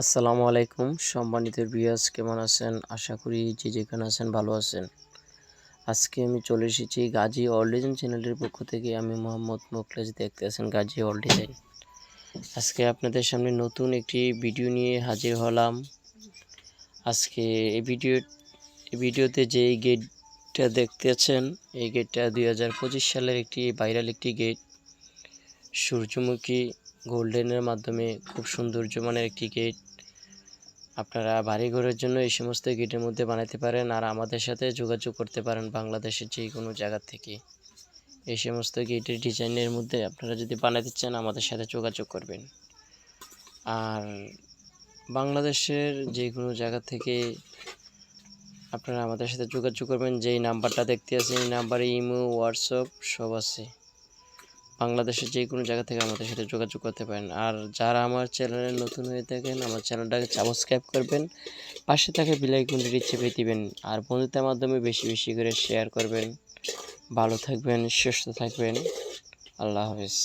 আসসালামু আলাইকুম সম্মানিত বিয়াস কেমন আছেন? আশা করি যে যেখানে আছেন ভালো আছেন। আজকে আমি চলে এসেছি গাজী অল ডিজাইন চ্যানেলের পক্ষ থেকে। আমি মোহাম্মদ মোকলেজ দেখতে আছেন গাজী অল ডিজাইন আজকে আপনাদের সামনে নতুন একটি ভিডিও নিয়ে হাজির হলাম। আজকে এই ভিডিও এই ভিডিওতে যে গেটটা দেখতে আছেন, এই গেটটা দুই হাজার পঁচিশ সালের একটি ভাইরাল একটি গেট সূর্যমুখী গোল্ডেনের মাধ্যমে খুব সৌন্দর্যমানের একটি গেট আপনারা বাড়িঘরের জন্য এই সমস্ত গেটের মধ্যে বানাতে পারেন আর আমাদের সাথে যোগাযোগ করতে পারেন বাংলাদেশের যে কোনো জায়গা থেকে। এই সমস্ত গেটের ডিজাইনের মধ্যে আপনারা যদি বানাতে চান, আমাদের সাথে যোগাযোগ করবেন। আর বাংলাদেশের যে কোনো জায়গা থেকে আপনারা আমাদের সাথে যোগাযোগ করবেন। যেই নাম্বারটা দেখতে আছেন, এই নাম্বারে ইমো হোয়াটসঅ্যাপ সব আছে। বাংলাদেশের যে কোনো জায়গা থেকে আমাদের সাথে যোগাযোগ করতে পারেন। আর যারা আমার চ্যানেলে নতুন হয়ে থাকেন, আমার চ্যানেলটাকে সাবস্ক্রাইব করবেন, পাশে থাকা বিলাইকুন্ডিটি চেপে দিবেন। আর বন্ধুদের মাধ্যমে বেশি বেশি করে শেয়ার করবেন। ভালো থাকবেন, সুস্থ থাকবেন। আল্লাহ হাফেজ।